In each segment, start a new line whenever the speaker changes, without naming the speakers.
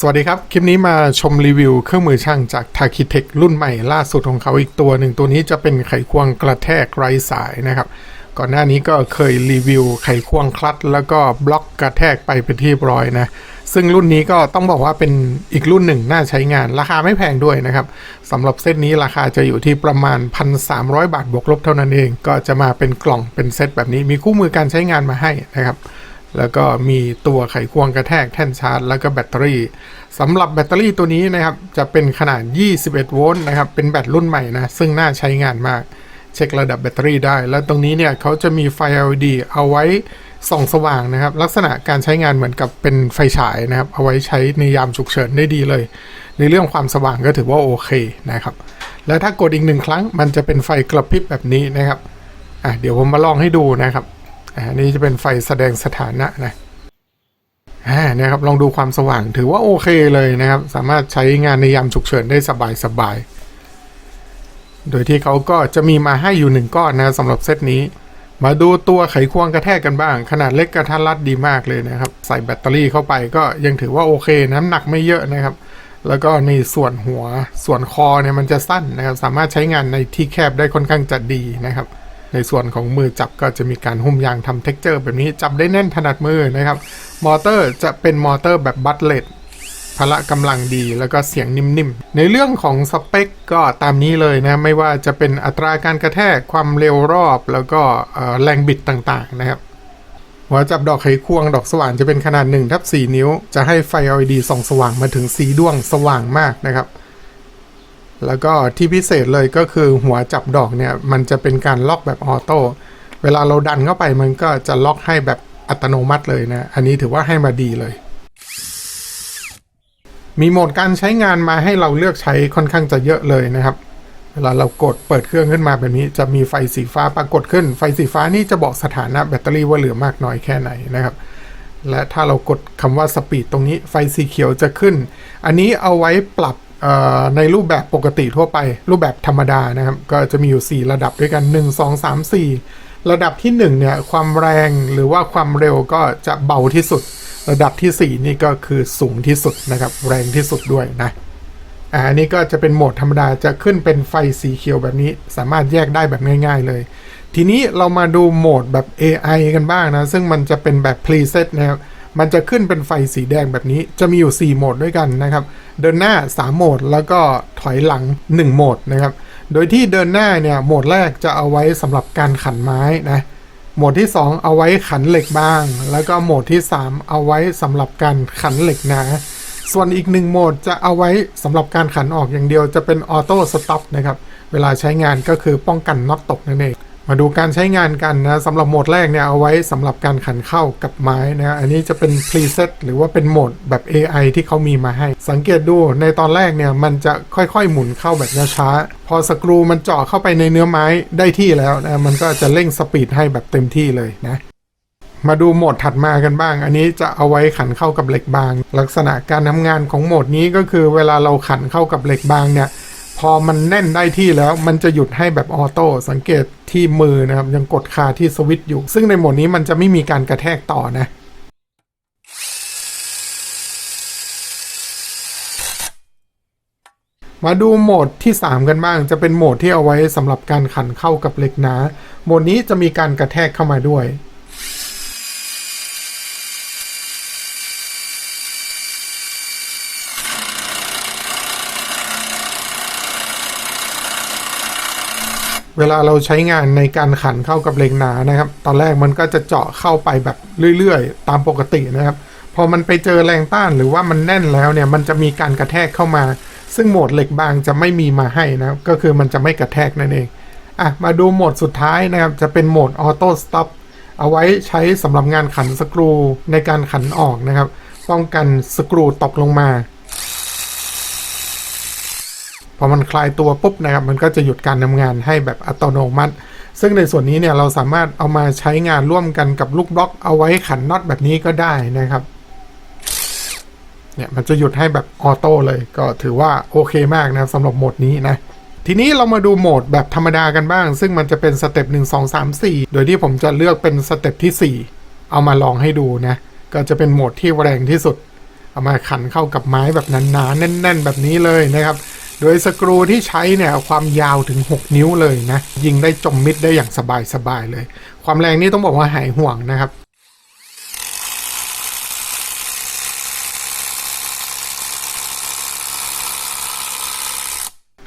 สวัสดีครับ คลิปนี้มาชมรีวิวเครื่องมือช่างจาก t a k i t e c รุ่นใหม่ล่าสุดของเขาอีกตัวหนึ่งตัวนี้จะเป็นไขควงกระแทกไร้สายนะครับ ก่อนหน้านี้ก็เคยรีวิวไขควงคลัตแล้วก็บล็อกกระแทกไปเป็นที่เรียบร้อยนะ ซึ่งรุ่นนี้ก็ต้องบอกว่าเป็นอีกรุ่นหนึ่งน่าใช้งานราคาไม่แพงด้วยนะครับสำหรับเซตนี้ราคาจะอยู่ที่ประมาณ 1,300 บาทบวกลบเท่านั้นเอง ก็จะมาเป็นกล่องเป็นเซตแบบนี้มีคู่มือการใช้งานมาให้นะครับ แล้วก็มีตัวไขควงกระแทกแท่นชาร์จ แล้วก็แบตเตอรี่สำหรับแบตเตอรี่ตัวนี้นะครับ จะเป็นขนาด 21 โวลต์นะครับ เป็นแบตรุ่นใหม่นะ ซึ่งน่าใช้งานมาก เช็คระดับแบตเตอรี่ได้ แล้วตรงนี้เนี่ยเขาจะมีไฟ LED เอาไว้ส่องสว่างนะครับ ลักษณะการใช้งานเหมือนกับเป็นไฟฉายนะครับ เอาไว้ใช้ในยามฉุกเฉินได้ดีเลย ในเรื่องความสว่างก็ถือว่าโอเคนะครับ แล้วถ้ากดอีกหนึ่งครั้งมันจะเป็นไฟกระพริบแบบนี้นะครับอะเดี๋ยวผมมาลองให้ดูนะครับ อ่านี่จะเป็นไฟแสดงสถานะนะอ่านะครับลองดูความสว่างถือว่าโอเคเลยนะครับ สามารถใช้งานในยามฉุกเฉินได้สบายสบายๆโดยที่เขาก็จะมีมาให้อยู่หนึ่งก้อนนะสำหรับเซตนี้ มาดูตัวไขควงกระแทกกันบ้าง ขนาดเล็กกระทัดรัดดีมากเลยนะครับ ใส่แบตเตอรี่เข้าไปก็ยังถือว่าโอเค น้ำหนักไม่เยอะนะครับ แล้วก็ในส่วนหัวส่วนคอเนี่ยมันจะสั้นนะครับ สามารถใช้งานในที่แคบได้ค่อนข้างจะดีนะครับ ในส่วนของมือจับก็จะมีการหุ้มยางทำเท็กเจอร์แบบนี้จับได้แน่นถนัดมือนะครับ มอเตอร์จะเป็นมอเตอร์แบบบัตเลตพละกำลังดีแล้วก็เสียงนิ่มๆ ในเรื่องของสเปคก็ตามนี้เลยนะ ไม่ว่าจะเป็นอัตราการกระแทกความเร็วรอบแล้วก็แรงบิดต่างๆนะครับหัวจับดอกไขควงดอกสว่างจะเป็นขนาด1ทับ4นิ้ว จะให้ไฟ LED ส่องสว่างมาถึงสีดวงสว่างมากนะครับ แล้วก็ที่พิเศษเลยก็คือหัวจับดอกเนี่ย มันจะเป็นการล็อกแบบออโต้เวลาเราดันเข้าไปมันก็จะล็อกให้แบบอัตโนมัติเลยนะ อันนี้ถือว่าให้มาดีเลย มีโหมดการใช้งานมาให้เราเลือกใช้ค่อนข้างจะเยอะเลยนะครับ เวลาเรากดเปิดเครื่องขึ้นมาแบบนี้จะมีไฟสีฟ้าปรากฏขึ้น ไฟสีฟ้านี่จะบอกสถานะแบตเตอรี่ว่าเหลือมากน้อยแค่ไหนนะครับและถ้าเรากดคำว่าสปีดตรงนี้ไฟสีเขียวจะขึ้น อันนี้เอาไว้ปรับ ในรูปแบบปกติทั่วไป รูปแบบธรรมดานะครับ ก็จะมีอยู่ 4 ระดับด้วยกัน 1 2 3 4 ระดับที่1เนี่ยความแรงหรือว่าความเร็วก็จะเบาที่สุด ระดับที่ 4 นี่ก็คือสูงที่สุดนะครับ แรงที่สุดด้วยนะอันนี้ก็จะเป็นโหมดธรรมดาจะขึ้นเป็นไฟสีเขียวแบบนี้ สามารถแยกได้แบบง่าย ๆ เลย ทีนี้เรามาดูโหมดแบบ AI กันบ้างนะ ซึ่งมันจะเป็นแบบ preset นะครับ มันจะขึ้นเป็นไฟสีแดงแบบนี้ จะมีอยู่ 4 โหมดด้วยกันนะครับ เดินหน้า 3 โหมด แล้วก็ถอยหลัง 1 โหมดนะครับ โดยที่เดินหน้าเนี่ย โหมดแรกจะเอาไว้สำหรับการขันไม้นะ โหมดที่ 2 เอาไว้ขันเหล็กบ้าง แล้วก็โหมดที่ 3 เอาไว้สำหรับการขันเหล็กหนาส่วนอีกหนึ่งโหมดจะเอาไว้สำหรับการขันออกอย่างเดียวจะเป็นออโต้สต็อปนะครับ เวลาใช้งานก็คือป้องกันน็อตตกนั่นเอง มาดูการใช้งานกันนะสำหรับโหมดแรกเนี่ยเอาไว้สำหรับการขันเข้ากับไม้นะอันนี้จะเป็น preset หรือว่าเป็นโหมดแบบ AI ที่เขามีมาให้ สังเกตดูในตอนแรกเนี่ยมันจะค่อยๆหมุนเข้าแบบช้าๆพอสกรูมันเจาะเข้าไปในเนื้อไม้ได้ที่แล้วนะมันก็จะเร่งสปีดให้แบบเต็มที่เลยนะมาดูโหมดถัดมากันบ้าง อันนี้จะเอาไว้ขันเข้ากับเหล็กบาง ลักษณะการทำงานของโหมดนี้ก็คือเวลาเราขันเข้ากับเหล็กบางเนี่ย พอมันแน่นได้ที่แล้วมันจะหยุดให้แบบออโต้สังเกตที่มือนะครับ ยังกดคาที่สวิตช์อยู่ ซึ่งในโหมดนี้มันจะไม่มีการกระแทกต่อนะมาดูโหมดที่ 3 กันบ้าง จะเป็นโหมดที่เอาไว้สำหรับการขันเข้ากับเหล็กหนาโหมดนี้จะมีการกระแทกเข้ามาด้วย เวลาเราใช้งานในการขันเข้ากับเหล็กหนานะครับ ตอนแรกมันก็จะเจาะเข้าไปแบบเรื่อยๆ ตามปกตินะครับ พอมันไปเจอแรงต้านหรือว่ามันแน่นแล้วเนี่ยมันจะมีการกระแทกเข้ามา ซึ่งโหมดเหล็กบางจะไม่มีมาให้นะครับก็คือมันจะไม่กระแทกนั่นเองอะมาดูโหมดสุดท้ายนะครับ จะเป็นโหมดออโต้สต็อปเอาไว้ใช้สำหรับงานขันสกรูในการขันออกนะครับ ป้องกันสกรูตกลงมา พอมันคลายตัวปุ๊บนะครับ มันก็จะหยุดการทำงานให้แบบอัตโนมัติ ซึ่งในส่วนนี้เนี่ยเราสามารถเอามาใช้งานร่วมกันกับลูกบล็อก เอาไว้ขันน็อตแบบนี้ก็ได้นะครับเนี่ยมันจะหยุดให้แบบออโต้เลยก็ถือว่าโอเคมากนะครับสำหรับโหมดนี้นะทีนี้เรามาดูโหมดแบบธรรมดากันบ้าง ซึ่งมันจะเป็นสเต็ป1 2 3 4 โดยที่ผมจะเลือกเป็นสเต็ปที่ 4 เอามาลองให้ดูนะ ก็จะเป็นโหมดที่แรงที่สุด เอามาขันเข้ากับไม้แบบหนาๆแน่น ๆ แบบนี้เลยนะครับ โดยสกรูที่ใช้เนี่ยความยาวถึง 6 นิ้วเลยนะ ยิงได้จมมิดได้อย่างสบายๆเลย ความแรงนี่ต้องบอกว่าหายห่วงนะครับ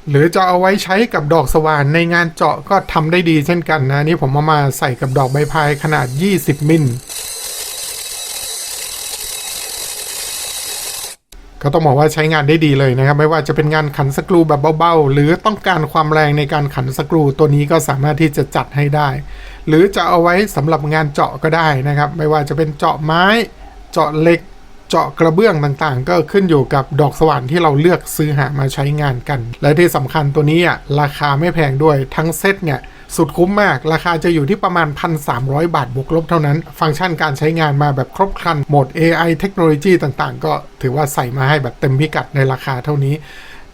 หรือจะเอาไว้ใช้กับดอกสว่านในงานเจาะก็ทำได้ดีเช่นกันนะ นี่ผมเอามาใส่กับดอกใบพายขนาด 20 มิล ก็ต้องบอกว่าใช้งานได้ดีเลยนะครับ ไม่ว่าจะเป็นงานขันสกรูแบบเบาๆ หรือต้องการความแรงในการขันสกรูตัวนี้ก็สามารถที่จะจัดให้ได้ หรือจะเอาไว้สำหรับงานเจาะก็ได้นะครับ ไม่ว่าจะเป็นเจาะไม้ เจาะเหล็ก เจาะกระเบื้องต่างๆ ก็ขึ้นอยู่กับดอกสว่านที่เราเลือกซื้อหามาใช้งานกัน และที่สำคัญตัวนี้อะราคาไม่แพงด้วยทั้งเซตเนี่ย สุดคุ้มมาก ราคาจะอยู่ที่ประมาณ 1,300 บาทบวกลบเท่านั้น ฟังก์ชันการใช้งานมาแบบครบครันโหมด AI เทคโนโลยีต่างๆ ก็ถือว่าใส่มาให้แบบเต็มพิกัดในราคาเท่านี้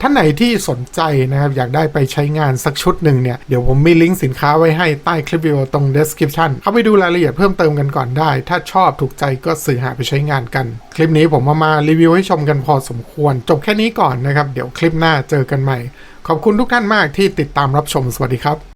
ท่านไหนที่สนใจนะครับ อยากได้ไปใช้งานสักชุดหนึ่งเนี่ย เดี๋ยวผมมีลิงก์สินค้าไว้ให้ใต้คลิปวิดีโอตรง description เข้าไปดูรายละเอียดเพิ่มเติมกันก่อนได้ ถ้าชอบถูกใจก็สื่อหาไปใช้งานกัน คลิปนี้ผมมามารีวิวให้ชมกันพอสมควร จบแค่นี้ก่อนนะครับ เดี๋ยวคลิปหน้าเจอกันใหม่ ขอบคุณทุกท่านมากที่ติดตามรับชมสวัสดีครับ